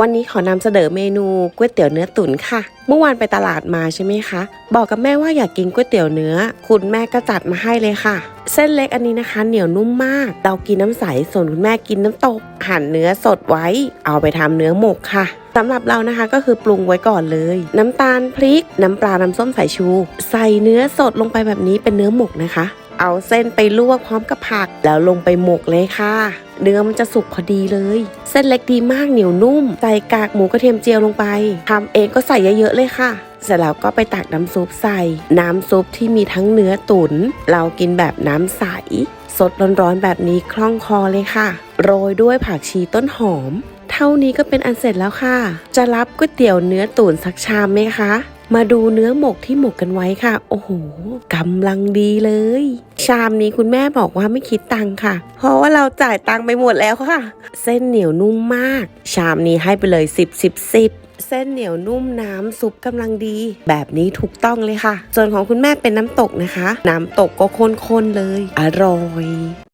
วันนี้ขอนำเสนอเมนูก๋วยเตี๋ยวเนื้อตุ๋นค่ะ เมื่อวานไปตลาดมาใช่ไหมคะ บอกกับแม่ว่าอยากกินก๋วยเตี๋ยวเนื้อ คุณแม่ก็จัดมาให้เลยค่ะ เส้นเล็กอันนี้นะคะ เหนียวนุ่มมาก เรากินน้ำใส ส่วนคุณแม่กินน้ำตก หั่นเนื้อสดไว้ เอาไปทำเนื้อหมกค่ะสำหรับเรานะคะก็คือปรุงไว้ก่อนเลย น้ำตาลพริก น้ำปลาน้ำส้มสายชู ใส่เนื้อสดลงไปแบบนี้เป็นเนื้อหมกนะคะ เอาเส้นไปลวกพร้อมกับผัก แล้วลงไปหมกเลยค่ะ เนื้อมันจะสุกพอดีเลย เส้นเล็กดีมากเหนียวนุ่ม ใส่กากหมูกระเทียมเจียวลงไปทำเองก็ใส่เยอะๆเลยค่ะเสร็จแล้วก็ไปตักน้ำซุปใส่ น้ำซุปที่มีทั้งเนื้อตุน๋น เรากินแบบน้ำใส สดร้อนๆแบบนี้คล่องคอเลยค่ะ โรยด้วยผักชีต้นหอม เท่านี้ก็เป็นอันเสร็จแล้วค่ะ จะรับก๋วยเตี๋ยวเนื้อตุ๋นสักชามไหมคะ มาดูเนื้อหมกที่หมกกันไว้ค่ะ โอ้โหกำลังดีเลย ชามนี้คุณแม่บอกว่าไม่คิดตังค่ะ เพราะว่าเราจ่ายตังไปหมดแล้วค่ะ เส้นเหนียวนุ่มมาก ชามนี้ให้ไปเลย 10 10 10เส้นเหนียวนุ่มน้ำซุปกำลังดี แบบนี้ถูกต้องเลยค่ะ ส่วนของคุณแม่เป็นน้ำตกนะคะ น้ำตกก็ข้นๆเลย อร่อย